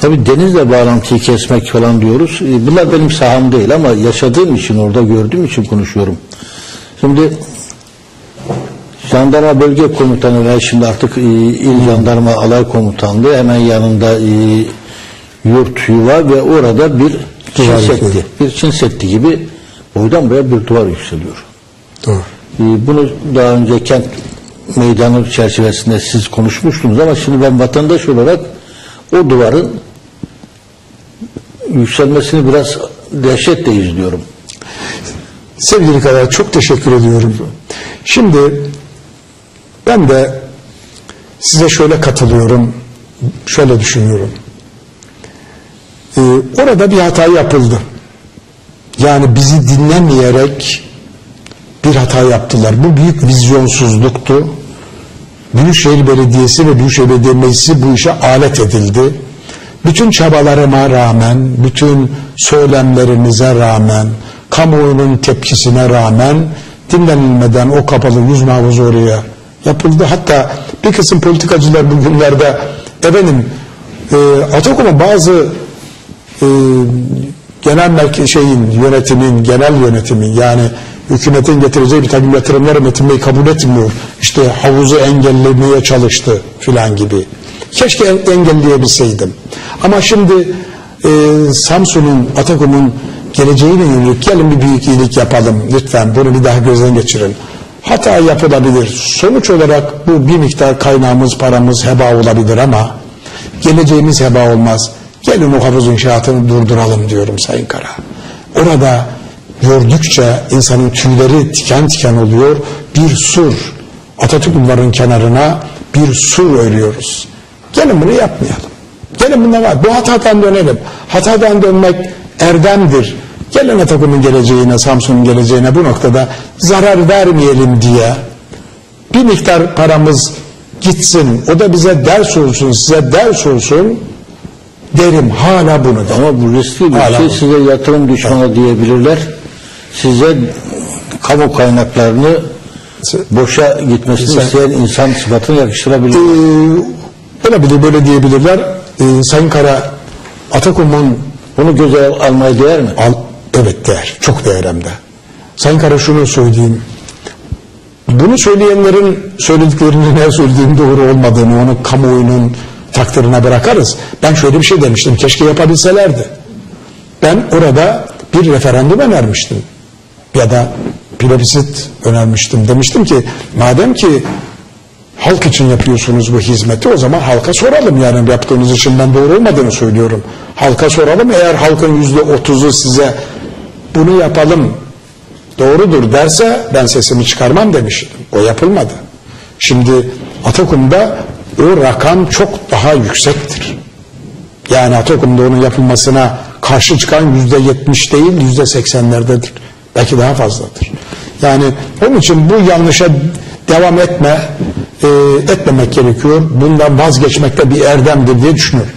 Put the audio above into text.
Tabii denizle bağlantıyı kesmek falan diyoruz. E, Bunlar benim saham değil ama yaşadığım için orada gördüğüm için konuşuyorum. Şimdi Jandarma Bölge Komutanı ve şimdi artık e, İl Jandarma Alay Komutanlığı hemen yanında e, yurt yuva ve orada bir Çin Seddi, bir Çin Seddi gibi boydan boya bir duvar yükseliyor. Doğru. E, Bunu daha önce kent meydanı çerçevesinde siz konuşmuştunuz ama şimdi ben vatandaş olarak o duvarın yükselmesini biraz dehşetle izliyorum. Sevgili kadar çok teşekkür ediyorum. Şimdi ben de size şöyle katılıyorum, şöyle düşünüyorum. Ee, orada bir hata yapıldı. Yani bizi dinlemeyerek bir hata yaptılar. Bu büyük vizyonsuzluktu. Büyükşehir Belediyesi ve Büyükşehir Belediye Meclisi bu işe alet edildi. Bütün çabalarıma rağmen, bütün söylemlerimize rağmen, kamuoyunun tepkisine rağmen dinlenilmeden o kapalı yüzme havuzu oraya yapıldı. Hatta bir kısım politikacılar bugünlerde efendim e, Atakum'un bazı e, genel merkez şeyin yönetimin genel yönetimin yani hükümetin getireceği bir takım yatırımları Metin Bey kabul etmiyor. İşte havuzu engellemeye çalıştı filan gibi. Keşke en- engelleyebilseydim. Ama şimdi e, Samsun'un Atakum'un geleceğine yönelik gelin bir büyük iyilik yapalım lütfen bunu bir daha gözden geçirin. Hata yapılabilir. Sonuç olarak bu bir miktar kaynağımız, paramız heba olabilir ama geleceğimiz heba olmaz. Gelin o havuz inşaatını durduralım diyorum Sayın Kara. Orada gördükçe insanın tüyleri tiken tiken oluyor. Bir sur, Atatürk Bulvarı'nın kenarına bir sur örüyoruz. Gelin bunu yapmayalım. Gelin bunda var. Bu hatadan dönelim. Hatadan dönmek erdemdir. Gelin Atatürk'ün geleceğine, Samsun'un geleceğine bu noktada zarar vermeyelim diye bir miktar paramız gitsin. O da bize ders olsun, size ders olsun derim. Hala bunu derim. Ama bu riskli bir Hala şey. bu. Size yatırım düşmanı diyebilirler. Size kamu kaynaklarını boşa gitmesini Sen- isteyen insan sıfatını yakıştırabilir. Ee, olabilir böyle diyebilirler. Ee, Sayın Kara Atakum'un Bunu göze al- almaya değer mi? al, evet değer. Çok değer hem de. Sayın Kara şunu söyleyeyim. Bunu söyleyenlerin söylediklerinin ne söylediğinin doğru olmadığını onu kamuoyunun takdirine bırakarız. Ben şöyle bir şey demiştim. Keşke yapabilselerdi. Ben orada bir referandum önermiştim. Ya da plebissit önermiştim. Demiştim ki madem ki halk için yapıyorsunuz bu hizmeti o zaman halka soralım yani yaptığınız için ben doğru olmadığını söylüyorum. Halka soralım eğer halkın yüzde otuzu size bunu yapalım doğrudur derse ben sesimi çıkarmam demiştim. O yapılmadı. Şimdi Atakum'da o rakam çok daha yüksektir. Yani Atakum'da onun yapılmasına karşı çıkan yüzde yetmiş değil yüzde seksenlerdedir. Belki daha fazladır. Yani onun için bu yanlışa devam etme, e, etmemek gerekiyor. Bundan vazgeçmek de bir erdemdir diye düşünüyorum.